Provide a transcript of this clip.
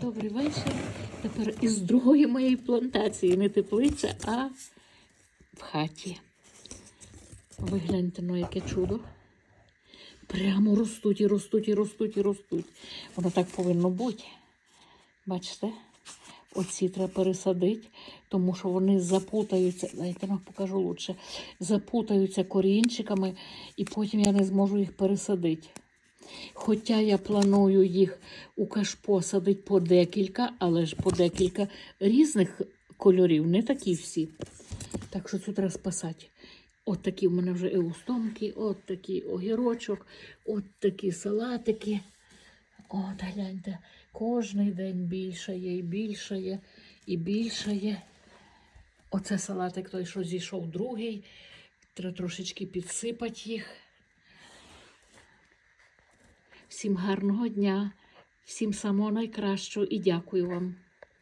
Добрий вечір. Тепер із другої моєї плантації, не теплиця, а в хаті. Ви гляньте, ну яке чудо. Прямо ростуть і ростуть, і ростуть, і ростуть. Воно так повинно бути. Бачите? Оці треба пересадити, тому що вони запутаються. Дайте вам покажу лучше. Запутаються корінчиками, і потім я не зможу їх пересадити. Хоча я планую їх у кашпо садити по декілька, але ж по декілька різних кольорів, не такі всі. Так що тут треба спасати. От такі в мене вже еустомки, от такий огірочок, от такі салатики. От гляньте, кожний день більшає і більшає і більшає. Оце салатик той, що зійшов другий. Треба трошечки підсипати їх. Всім гарного дня, всім самого найкращого і дякую вам.